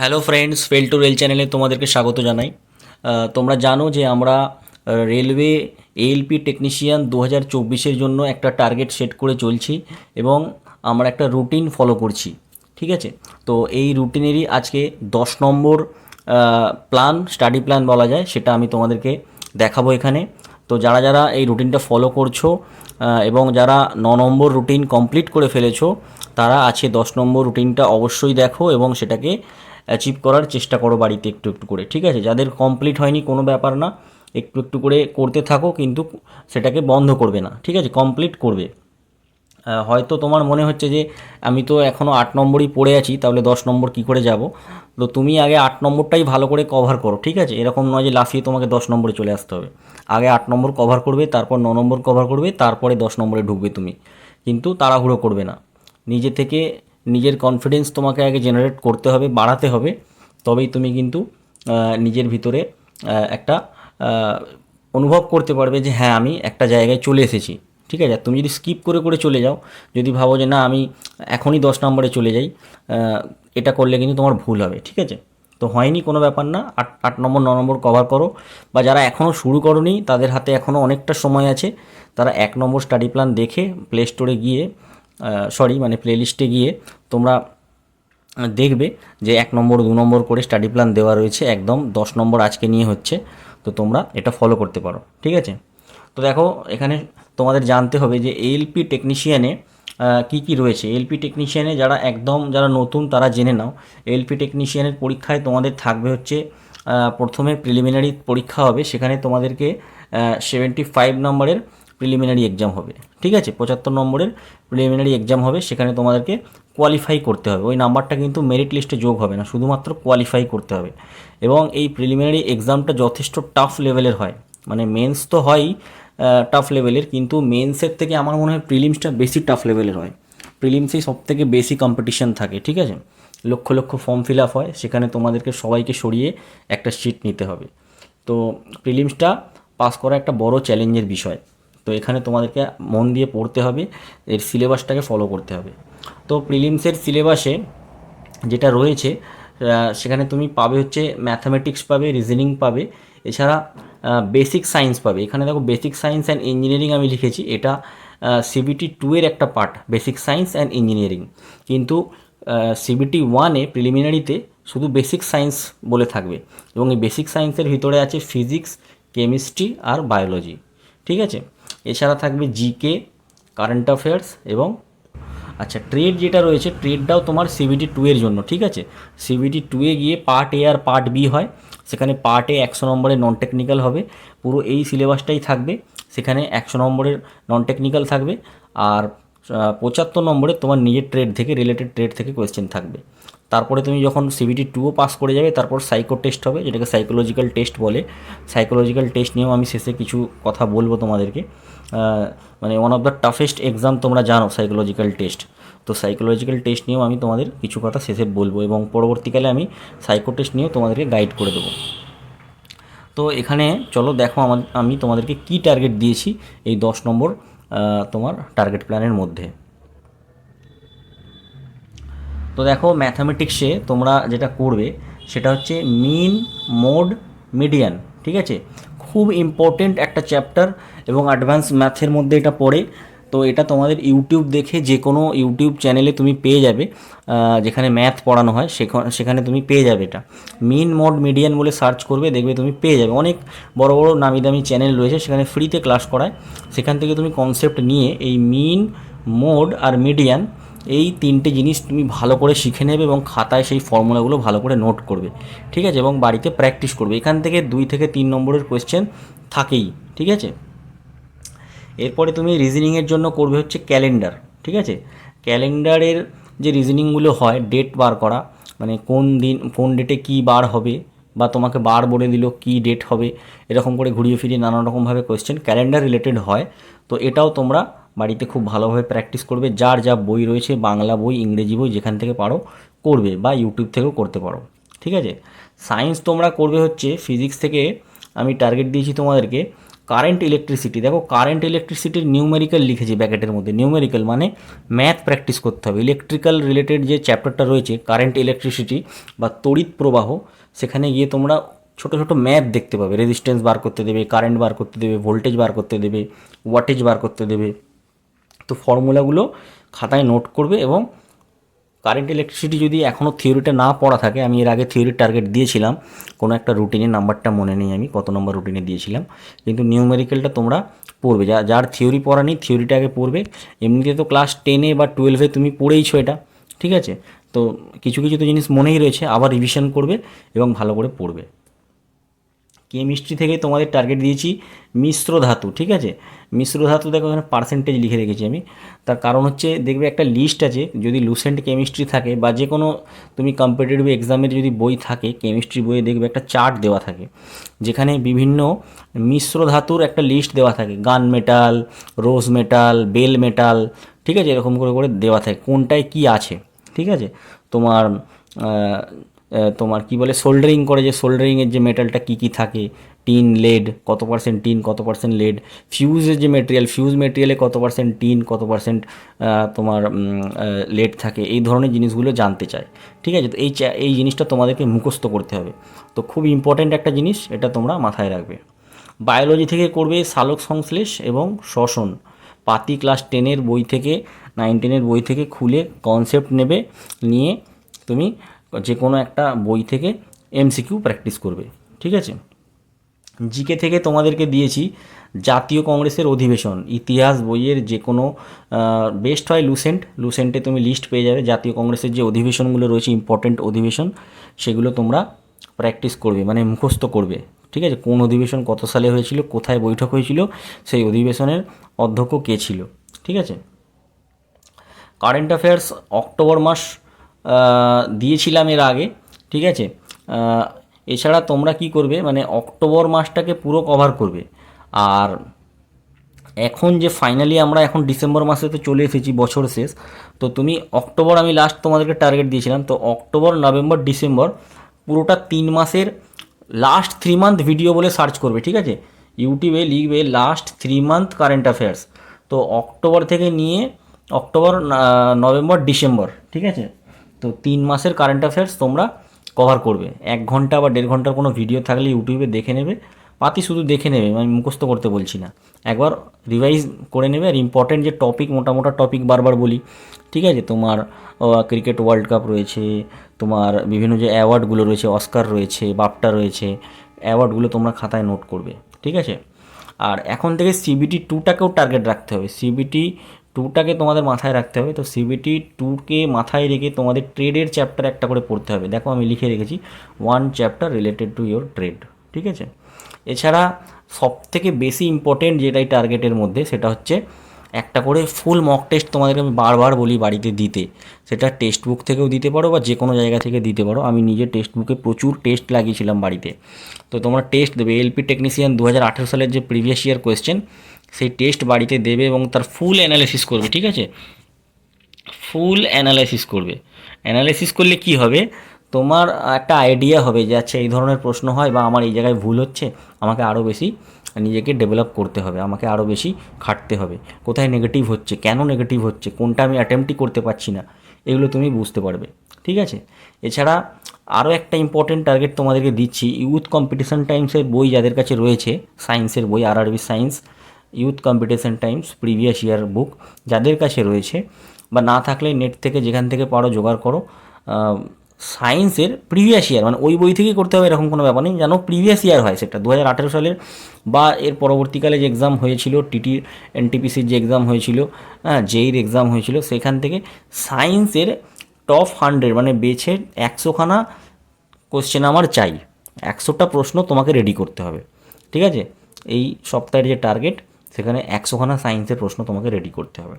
Hello friends fail to rail চ্যানেলে তোমাদেরকে স্বাগত জানাই। তোমরা জানো যে আমরা রেলওয়ে এএলপি টেকনিশিয়ান দু হাজার চব্বিশের জন্য একটা টার্গেট সেট করে চলছি এবং আমরা একটা রুটিন ফলো করছি, ঠিক আছে? তো এই রুটিনেরই আজকে দশ নম্বর প্ল্যান স্টাডি প্ল্যান বলা যায়, সেটা আমি তোমাদেরকে দেখাবো এখানে। তো যারা যারা এই রুটিনটা ফলো করছ এবং যারা ন নম্বর রুটিন কমপ্লিট করে ফেলেছো, তারা আছে দশ নম্বর রুটিনটা অবশ্যই দেখো এবং সেটাকে অ্যাচিভ করার চেষ্টা করো বাড়িতে একটু একটু করে, ঠিক আছে? যাদের কমপ্লিট হয়নি কোনো ব্যাপার না, একটু একটু করে করতে থাকো, কিন্তু সেটাকে বন্ধ করবে না, ঠিক আছে? কমপ্লিট করবে। হয়তো তোমার মনে হচ্ছে যে, আমি তো এখনও আট নম্বরই পড়ে আছি, তাহলে দশ নম্বর কি করে যাব? তো তুমি আগে আট নম্বরটাই ভালো করে কভার করো, ঠিক আছে? এরকম নয় যে লাফিয়ে তোমাকে দশ নম্বরে চলে আসতে হবে। আগে আট নম্বর কভার করবে, তারপর ন নম্বর কভার করবে, তারপরে দশ নম্বরে ঢুকবে তুমি। কিন্তু তাড়াহুড়ো করবে না। নিজে থেকে নিজের কনফিডেন্স তোমাকে আগে জেনারেট করতে হবে, বাড়াতে হবে। তবেই তুমি কিন্তু নিজের ভিতরে একটা অনুভব করতে পারবে যে হ্যাঁ আমি একটা জায়গায় চলে এসেছি। ঠিক আছে? তুমি যদি স্কিপ করে করে চলে যাও, যদি ভাবো যে, না, আমি এখনই দশ নম্বরে চলে যাই এটা করলে কিন্তু তোমার ভুল হবে। ঠিক আছে? তো হয়নি কোনো ব্যাপার না। আট আট নম্বর, ন নম্বর কভার করো। বা যারা এখনও শুরু করনি, তাদের হাতে এখনও অনেকটা সময় আছে। তারা এক নম্বর স্টাডি প্ল্যান দেখে প্লে স্টোরে গিয়ে সরি মানে প্লেলিস্টে গিয়ে তোমরা দেখবে যে এক নম্বর, দু নম্বর করে স্টাডি প্ল্যান দেওয়া রয়েছে, একদম দশ নম্বর আজকে নিয়ে হচ্ছে, তো তোমরা এটা ফলো করতে পারো, ঠিক আছে? তো দেখো, এখানে তোমাদের জানতে হবে যে এলপি টেকনিশিয়ানে কি কি রয়েছে? এলপি টেকনিশিয়ানে যারা একদম, যারা নতুন, তারা জেনে নাও এলপি টেকনিশিয়ানের পরীক্ষায় তোমাদের থাকবে হচ্ছে প্রথমে প্রিলিমিনারি পরীক্ষা হবে, সেখানে তোমাদেরকে সেভেন্টি ফাইভ নম্বরের প্রিলিমিনারি এক্সাম হবে, ঠিক আছে? পঁচাত্তর নম্বরের প্রিলিমিনারি এক্সাম হবে, সেখানে তোমাদেরকে কোয়ালিফাই করতে হবে। ওই নাম্বারটা কিন্তু মেরিট লিস্টে যোগ হবে না, শুধুমাত্র কোয়ালিফাই করতে হবে। এবং এই প্রিলিমিনারি এক্সামটা যথেষ্ট টাফ লেভেলের হয়। মানে মেন্স তো হয়ই টাফ লেভেলের কিন্তু মেন্সের থেকে আমার মনে হয় প্রিলিমসটা বেশি টাফ লেভেলের হয়। প্রিলিমসেই সব থেকে বেশি কম্পিটিশন থাকে, ঠিক আছে? Lakh lakh form fill up হয়, সেখানে তোমাদেরকে সবাইকে সরিয়ে একটা সিট নিতে হবে। তো প্রিলিমসটা পাস করা একটা বড় চ্যালেঞ্জের বিষয়। তো এখানে তোমাদেরকে মন দিয়ে পড়তে হবে, এর সিলেবাসটাকে ফলো করতে হবে। তো প্রিলিমসের সিলেবাসে যেটা রয়েছে সেখানে তুমি পাবে হচ্ছে ম্যাথামেটিক্স পাবে রিজনিং পাবে, এছাড়া বেসিক সায়েন্স পাবে। এখানে দেখো বেসিক সায়েন্স অ্যান্ড ইঞ্জিনিয়ারিং আমি লিখেছি, এটা সিবিটি টু এর একটা part basic science and engineering কিন্তু সিবিটি ওয়ানে প্রিলিমিনারিতে শুধু বেসিক সায়েন্স বলে থাকবে এবং এই বেসিক সায়েন্সের ভিতরে আছে ফিজিক্স কেমিস্ট্রি আর বায়োলজি ঠিক আছে? এছাড়া থাকবে জিকে কারেন্ট অ্যাফেয়ার্স এবং আচ্ছা ট্রেড যেটা রয়েছে ট্রেডটাও তোমার সিবিটি টু এর জন্য, ঠিক আছে? সিবিটি টু এ গিয়ে পার্ট এ আর পার্ট বি হয়, সেখানে পার্ট এ একশো নম্বরের নন টেকনিক্যাল হবে, পুরো এই সিলেবাসটাই থাকবে, সেখানে একশো নম্বরের নন টেকনিক্যাল থাকবে, আর পঁচাত্তর নম্বরে তোমার নিজের ট্রেড থেকে রিলেটেড ট্রেড থেকে কোয়েশ্চেন থাকবে। তারপরে তুমি যখন সিবিটি টুও পাস করে যাবে, তারপর সাইকো টেস্ট হবে, যেটাকে সাইকোলজিক্যাল টেস্ট বলে। সাইকোলজিক্যাল টেস্ট নিয়েও আমি শেষে কিছু কথা বলব তোমাদেরকে। মানে one of the toughest exam তোমরা জানো সাইকোলজিক্যাল টেস্ট তো সাইকোলজিক্যাল টেস্ট নিয়েও আমি তোমাদের কিছু কথা শেষে বলব এবং পরবর্তীকালে আমি সাইকো টেস্ট নিয়েও তোমাদেরকে গাইড করে দেবো। তো এখানে চলো দেখো আমি তোমাদেরকে কি টার্গেট দিয়েছি এই দশ নম্বর তোমার টার্গেট প্ল্যানের মধ্যে। তো দেখো ম্যাথামেটিক্সে তোমরা যেটা করবে, সেটা হচ্ছে মিন মোড মিডিয়ান ঠিক আছে? খুব ইম্পর্টেন্ট একটা চ্যাপ্টার এবং অ্যাডভান্স ম্যাথের মধ্যে এটা পড়ে। তো এটা তোমাদের ইউটিউব দেখে যে কোনো ইউটিউব চ্যানেলে তুমি পেয়ে যাবে যেখানে ম্যাথ পড়ানো হয় সেখানে তুমি পেয়ে যাবে এটা। মিন মোড মিডিয়ান বলে সার্চ করবে, দেখবে তুমি পেয়ে যাবে। অনেক বড় বড় নামি দামি চ্যানেল রয়েছে, সেখানে ফ্রিতে ক্লাস করায়। সেখান থেকে তুমি কনসেপ্ট নিয়ে এই মিন মোড আর মিডিয়ান এই তিনটে জিনিস তুমি ভালো করে শিখে নেবে এবং খাতায় সেই ফর্মুলাগুলো ভালো করে নোট করবে, ঠিক আছে? এবং বাড়িতে প্র্যাকটিস করবে। এখান থেকে দুই থেকে তিন নম্বরের কোয়েশ্চেন থাকেই, ঠিক আছে? এরপরে তুমি রিজনিংয়ের জন্য করবে হচ্ছে ক্যালেন্ডার ঠিক আছে? ক্যালেন্ডারের যে রিজনিংগুলো হয় ডেট বার করা মানে কোন দিন, কোন ডেটে কী বার হবে বা তোমাকে বার বলে দিল কি ডেট হবে, এরকম করে ঘুরিয়ে ফিরিয়ে নানা রকমভাবে কোয়েশ্চেন ক্যালেন্ডার রিলেটেড হয়। তো এটাও তোমরা বাড়িতে খুব ভালোভাবে প্র্যাকটিস করবে। যার যা বই রয়েছে, বাংলা বই, ইংরেজি বই, যেখান থেকে পারো করবে বা ইউটিউব থেকেও করতে পারো। ঠিক আছে? সায়েন্স তোমরা করবে হচ্ছে ফিজিক্স থেকে, আমি টার্গেট দিয়েছি তোমাদেরকে কারেন্ট ইলেকট্রিসিটি দেখো কারেন্ট ইলেকট্রিসিটির নিউমেরিক্যাল লিখেছি ব্যাকেটের মধ্যে। নিউমেরিক্যাল মানে ম্যাথ প্র্যাকটিস করতে হবে। ইলেকট্রিক্যাল রিলেটেড যে চ্যাপ্টারটা রয়েছে কারেন্ট ইলেকট্রিসিটি বা তড়িৎ প্রবাহ, সেখানে গিয়ে তোমরা ছোট ছোট ম্যাথ দেখতে পাবে। রেজিস্ট্যান্স বার করতে দেবে কারেন্ট বার করতে দেবে ভোল্টেজ বার করতে দেবে ওয়াটেজ বার করতে দেবে। তো ফর্মুলাগুলো খাতায় নোট করবে এবং কারেন্ট ইলেকট্রিসিটি যদি এখনও থিওরিটা না পড়া থাকে, আমি এর আগে থিওরির টার্গেট দিয়েছিলাম, কোনো একটা রুটিনের নাম্বারটা মনে নেই আমি, কত নম্বর রুটিনে দিয়েছিলাম, কিন্তু নিউমেরিক্যালটা তোমরা পড়বে, যা যার থিওরি পড়া নেই থিওরিটা আগে পড়বে, এমনিতে তো ক্লাস টেনে বা টুয়েলভে তুমি পড়েইছো এটা, ঠিক আছে? তো কিছু কিছু তো জিনিস মনেই রয়েছে, আবার রিভিশন করবে এবং ভালো করে পড়বে। কেমিস্ট্রি থেকে তোমাদের টার্গেট দিয়েছি মিশ্র ধাতু, ঠিক আছে? মিশ্র ধাতু দেখো এখানে পার্সেন্টেজ লিখে রেখেছি আমি। তার কারণ হচ্ছে দেখবে একটা লিস্ট আছে, যদি লুসেন্ট কেমিস্ট্রি থাকে বা যে কোনো তুমি কম্পিটিটিভ এক্সামের যদি বই থাকে কেমিস্ট্রি বইয়ে দেখবে একটা চার্ট দেওয়া থাকে। যেখানে বিভিন্ন মিশ্র ধাতুর একটা লিস্ট দেওয়া থাকে, gun metal rose metal bell metal ঠিক আছে? এরকম করে করে দেওয়া থাকে, কোনটায় কি আছে, ঠিক আছে? তোমার তোমার কি বলে সোল্ডারিং করে যে সোল্ডারিংয়ের যে মেটালটা কী কী থাকে টিন লেড, কত পার্সেন্ট টিন, কত পার্সেন্ট লেড? ফিউজের যে মেটেরিয়াল ফিউজ মেটেরিয়ালে কত পার্সেন্ট টিন, কত পার্সেন্ট তোমার লেড থাকে? এই ধরনের জিনিসগুলো জানতে চায় ঠিক আছে? তো এই এই জিনিসটা তোমাদেরকে মুখস্থ করতে হবে। তো খুব ইম্পর্ট্যান্ট একটা জিনিস, এটা তোমরা মাথায় রাখবে। বায়োলজি থেকে করবে সালোক সংশ্লেষ এবং শ্বসন। পাতি ক্লাস টেনের বই থেকে নাইন টেনের বই থেকে খুলে কনসেপ্ট নেবে, নিয়ে তুমি যে কোনো একটা বই থেকে এমসিকিউ প্র্যাকটিস করবে। ঠিক আছে? জিকে থেকে তোমাদেরকে দিয়েছি জাতীয় কংগ্রেসের অধিবেশন, ইতিহাস বইয়ের যে কোনো বেস্ট হয় লুসেন্ট লুসেন্টে তুমি লিস্ট পেয়ে যাবে। জাতীয় কংগ্রেসের যে অধিবেশনগুলো রয়েছে ইম্পর্টেন্ট অধিবেশন, সেগুলো তোমরা প্র্যাকটিস করবে মানে মুখস্থ করবে। ঠিক আছে? কোন অধিবেশন কত সালে হয়েছিল, কোথায় বৈঠক হয়েছিল, সেই অধিবেশনের অধ্যক্ষ কে ছিল? ঠিক আছে? কারেন্ট অ্যাফেয়ার্স অক্টোবর মাস দিয়েছিলাম এর আগে। ঠিক আছে? এছাড়া তোমরা কি করবে? মানে অক্টোবর মাসটাকে পুরো কভার করবে। আর এখন যে ফাইনালি আমরা এখন ডিসেম্বর মাসে তো চলে এসেছি, বছর শেষ। তো তুমি অক্টোবর আমি লাস্ট তোমাদেরকে টার্গেট দিয়েছিলাম। তো অক্টোবর, নভেম্বর, ডিসেম্বর পুরোটা তিন মাসের লাস্ট থ্রি মান্থ ভিডিও বলে সার্চ করবে, ঠিক আছে? ইউটিউবে লিখবে last three month current affairs তো অক্টোবর থেকে নিয়ে অক্টোবর নভেম্বর, ডিসেম্বর, ঠিক আছে? তো তিন মাসের কারেন্ট অ্যাফেয়ার্স তোমরা কভার করবে। এক ঘণ্টা বা দেড় ঘণ্টার কোনো ভিডিও থাকলে ইউটিউবে দেখে নেবে। পাতি শুধু দেখে নেবে আমি মুখস্থ করতে বলছি না। একবার রিভাইজ করে নেবে। আর ইম্পর্টেন্ট যে টপিক মোটা মোটা টপিক বারবার বলি, ঠিক আছে? তোমার ক্রিকেট ওয়ার্ল্ড কাপ রয়েছে, তোমার বিভিন্ন যে অ্যাওয়ার্ডগুলো রয়েছে অস্কার রয়েছে বাপটা রয়েছে অ্যাওয়ার্ডগুলো তোমরা খাতায় নোট করবে, ঠিক আছে? আর এখন থেকে সিবিটি টুটাকেও টার্গেট রাখতে হবে। সিবিটি টুটাকে তোমাদের মাথায় রাখতে হবে। তো সিবিটি টুকে মাথায় রেখে তোমাদের ট্রেডের চ্যাপ্টার একটা করে পড়তে হবে। দেখো আমি লিখে রেখেছি one chapter related to your trade ঠিক আছে? এছাড়া সব থেকে বেশি ইম্পর্টেন্ট যেটা এই টার্গেটের মধ্যে, সেটা হচ্ছে একটা করে ফুল মক টেস্ট তোমাদেরকে আমি বারবার বলি বাড়িতে দিতে। সেটা টেক্সট বুক থেকেও দিতে পারো বা যে কোনো জায়গা থেকে দিতে পারো। আমি নিজে টেক্সট বুকে প্রচুর টেস্ট লাগিয়েছিলাম বাড়িতে। তো তোমরা টেস্ট দেবে। এলপি টেকনিশিয়ান দু হাজার আঠেরো সালের যে প্রিভিয়াস ইয়ার কোয়েশ্চেন সেই টেস্ট বাড়িতে দেবে এবং তার ফুল অ্যানালিসিস করবে, ঠিক আছে? ফুল অ্যানালাইসিস করবে। অ্যানালাইসিস করলে কি হবে? তোমার একটা আইডিয়া হবে যে আচ্ছা এই ধরনের প্রশ্ন হয় বা আমার এই জায়গায় ভুল হচ্ছে, আমাকে আরও বেশি নিজেকে ডেভেলপ করতে হবে, আমাকে আরও বেশি খাটতে হবে। কোথায় নেগেটিভ হচ্ছে? কেন নেগেটিভ হচ্ছে? কোনটা আমি অ্যাটেম্পটই করতে পারছি না? এগুলো তুমি বুঝতে পারবে, ঠিক আছে? এছাড়া আরও একটা ইম্পর্টেন্ট টার্গেট তোমাদেরকে দিচ্ছি ইউথ কম্পিটিশন টাইমসের বই যাদের কাছে রয়েছে সায়েন্সের বই আর RB science youth competition times previous year book যাদের কাছে রয়েছে বা না থাকলে নেট থেকে যেখান থেকে পারো জোগাড় করো সায়েন্সের প্রিভিয়াস ইয়ার মানে ওই বই থেকেই করতে হবে এরকম কোনো ব্যাপার নেই। যেন প্রিভিয়াস ইয়ার হয় সেটা দু হাজার আঠেরো সালের বা এর পরবর্তীকালে যে এক্সাম হয়েছিল টিটি এনটিপিসির যে এক্সাম হয়েছিল হ্যাঁ জেইর এক্সাম হয়েছিল, সেখান থেকে সায়েন্সের টপ হান্ড্রেড মানে বেছে একশোখানা কোশ্চেন আমার চাই। একশোটা প্রশ্ন তোমাকে রেডি করতে হবে। ঠিক আছে? এই সপ্তাহের যে টার্গেট সেখানে একশোখানা সায়েন্সের প্রশ্ন তোমাকে রেডি করতে হবে।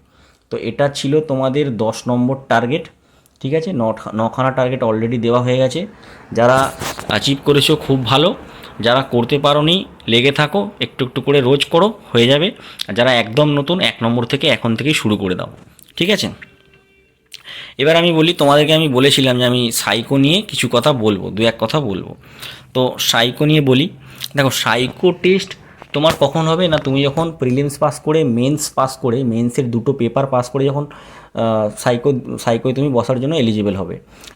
তো এটা ছিল তোমাদের দশ নম্বর টার্গেট ঠিক আছে? নখানা টার্গেট অলরেডি দেওয়া হয়ে গেছে। যারা অ্যাচিভ করেছ খুব ভালো। যারা করতে পারোনি, লেগে থাকো, একটু একটু করে রোজ করো, হয়ে যাবে। যারা একদম নতুন, এক নম্বর থেকে এখন থেকেই শুরু করে দাও, ঠিক আছে? এবার আমি বলি, তোমাদেরকে আমি বলেছিলাম যে আমি সাইকো নিয়ে কিছু কথা বলব, দু এক কথা বলব। তো সাইকো নিয়ে বলি, দেখো সাইকো টেস্ট তোমার কখন হবে না তুমি যখন প্রিলিমস পাস করে মেন্স পাস করে মেন্সের দুটো পেপার পাস করে যখন সাইকো সাইকোয় তুমি বসার জন্য এলিজিবল হবে।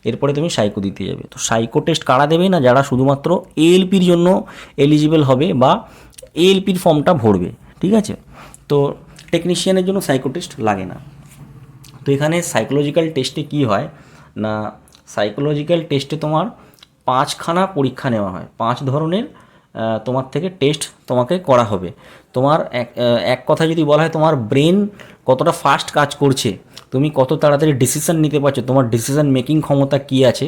এরপরে তুমি সাইকো দিতে যাবে। তো সাইকো টেস্ট কারা দেবে না যারা শুধুমাত্র এএলপির জন্য এলিজিবল হবে বা এএলপির ফর্মটা ভরবে, ঠিক আছে? তো টেকনিশিয়ানের জন্য সাইকো টেস্ট লাগে না। তো এখানে সাইকোলজিক্যাল টেস্টে কি হয় না সাইকোলজিক্যাল টেস্টে তোমার পাঁচখানা পরীক্ষা নেওয়া হয়। পাঁচ ধরনের তোমার থেকে টেস্ট তোমাকে করা হবে। তোমার এক এক কথা যদি বলা হয় তোমার ব্রেন কতটা ফাস্ট কাজ করছে, তুমি কত তাড়াতাড়ি ডিসিশন নিতে পারছ, তোমার ডিসিশন মেকিং ক্ষমতা কী আছে,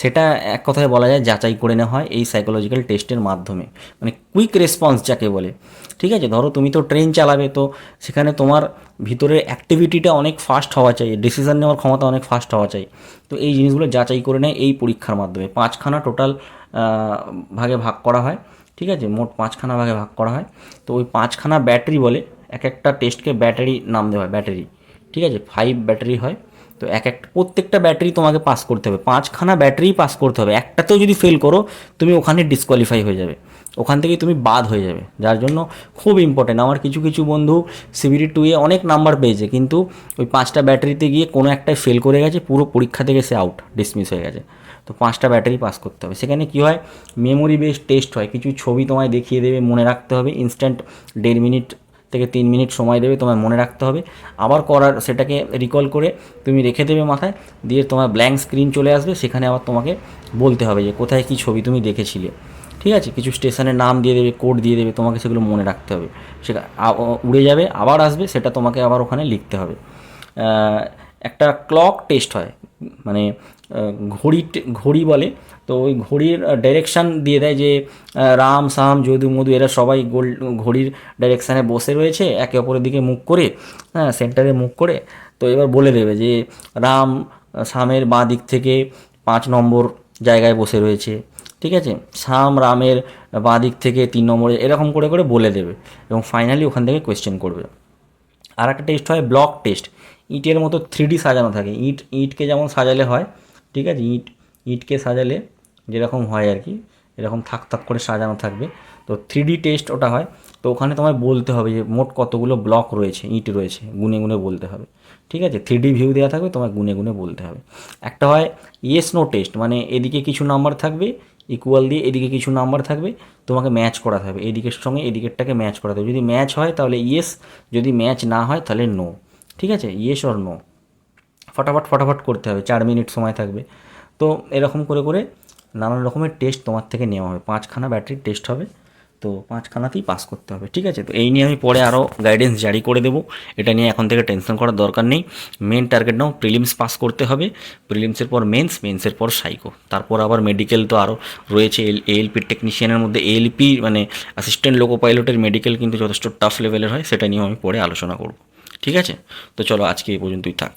সেটা এক কথায় বলা যায় যাচাই করে নেওয়া হয় এই সাইকোলজিক্যাল টেস্টের মাধ্যমে। মানে কুইক রেসপন্স যাকে বলে। ঠিক আছে? ধরো তুমি তো ট্রেন চালাবে, তো সেখানে তোমার ভিতরে অ্যাক্টিভিটিটা অনেক ফাস্ট হওয়া চাই ডিসিশন নেওয়ার ক্ষমতা অনেক ফাস্ট হওয়া চাই। তো এই জিনিসগুলো যাচাই করে নেয় এই পরীক্ষার মাধ্যমে। পাঁচখানা টোটাল ভাগে ভাগ করা হয়। ঠিক আছে? মোট পাঁচখানা ভাগে ভাগ করা হয়। তো ওই পাঁচখানা ব্যাটারি বলে এক একটা টেস্টকে ব্যাটারি নাম দেওয়া হয়, ব্যাটারি। ঠিক আছে? ফাইভ ব্যাটারি হয়। তো এক একটা প্রত্যেকটা ব্যাটারি তোমাকে পাস করতে হবে। পাঁচখানা ব্যাটারি পাস করতে হবে। একটাতেও যদি ফেল করো, তুমি ওখানে ডিসকোয়ালিফাই হয়ে যাবে। ওখান থেকেই তুমি বাদ হয়ে যাবে। যার জন্য খুব ইম্পর্টেন্ট আমার কিছু কিছু বন্ধু সিবিডি টুয়ে অনেক নাম্বার পেয়েছে, কিন্তু ওই পাঁচটা ব্যাটারিতে গিয়ে কোনো একটাই ফেল করে গেছে, পুরো পরীক্ষা থেকে সে আউট ডিসমিস হয়ে গেছে। তো পাঁচটা ব্যাটারি পাস করতে হবে। সেখানে কী হয়? মেমোরি বেস টেস্ট হয়। কিছু ছবি তোমায় দেখিয়ে দেবে, মনে রাখতে হবে। ইনস্ট্যান্ট দেড় মিনিট থেকে তিন মিনিট সময় দেবে তোমায় মনে রাখতে হবে। আবার করার সেটাকে রিকল করে তুমি রেখে দেবে মাথায়। দিয়ে তোমার ব্ল্যাঙ্ক স্ক্রিন চলে আসবে। সেখানে আবার তোমাকে বলতে হবে যে কোথায় কী ছবি তুমি দেখেছিলে। ঠিক আছে? কিছু স্টেশনের নাম দিয়ে দেবে কোড দিয়ে দেবে, তোমাকে সেগুলো মনে রাখতে হবে। আ- উড়ে যাবে, আবার আসবে, সেটা তোমাকে আবার ওখানে লিখতে হবে। একটা ক্লক টেস্ট হয়। মানে ঘড়ি ঘড়ি বলে। তো ওই ঘড়ির ডাইরেকশান দিয়ে দেয় যে রাম সাম যদু, মধু, এরা সবাই গোল, ঘড়ির ডাইরেকশানে বসে রয়েছে, একে অপরের দিকে মুখ করে হ্যাঁ সেন্টারে মুখ করে। তো এবার বলে দেবে যে, রাম সামের বাঁ দিক থেকে পাঁচ নম্বর জায়গায় বসে রয়েছে, ঠিক আছে? সাম রামের বাঁ দিক থেকে তিন নম্বরে, এরকম করে করে বলে দেবে এবং ফাইনালি ওখান থেকে কোয়েশ্চেন করবে। আর একটা টেস্ট হয় ব্লক টেস্ট ইটের মতো থ্রি সাজানো থাকে। ইট, ইটকে যেমন সাজালে হয় ঠিক আছে, ইট, ইটকে সাজালে যেরকম হয় আর কি, এরকম থাক থাক করে সাজানো থাকবে। তো থ্রি টেস্ট ওটা হয়। তো ওখানে তোমায় বলতে হবে যে মোট কতগুলো ব্লক রয়েছে, ইট রয়েছে, গুনে গুনে বলতে হবে। ঠিক আছে থ্রি ডি ভিউ দেওয়া থাকবে, তোমায় গুনে গুনে বলতে হবে। একটা হয় ইয়েস নো টেস্ট মানে এদিকে কিছু নাম্বার থাকবে ইকুয়াল দিয়ে এদিকে কিছু নাম্বার থাকবে, তোমাকে ম্যাচ করাতে হবে। এদিকের সঙ্গে এদিকেরটাকে ম্যাচ করাতে হবে। যদি ম্যাচ হয় তাহলে ইয়েস যদি ম্যাচ না হয় তাহলে নো ঠিক আছে ইয়েস অর নো ফটাফট ফটাফট করতে হবে, চার মিনিট সময় থাকবে। তো এরকম করে করে নানান রকমের টেস্ট তোমার থেকে নেওয়া হবে। পাঁচখানা ব্যাটারির টেস্ট হবে, তো পাঁচখানাতেই পাস করতে হবে, ঠিক আছে? তো এই নিয়ে আমি পরে আরও গাইডেন্স জারি করে দেবো। এটা নিয়ে এখন থেকে টেনশন করার দরকার নেই। মেন টার্গেট নাও প্রিলিমস পাস করতে হবে। প্রিলিমসের পর মেন্স মেন্সের পর সাইকো তারপর আবার মেডিকেল তো আরও রয়েছে। এল এএলপি টেকনিশিয়ানের মধ্যে এএলপি মানে অ্যাসিস্ট্যান্ট লোকো পাইলটের মেডিকেল কিন্তু যথেষ্ট টাফ লেভেলের হয়, সেটা নিয়েও আমি পরে আলোচনা করব। ঠিক আছে? তো চলো আজকে এই পর্যন্তই থাক।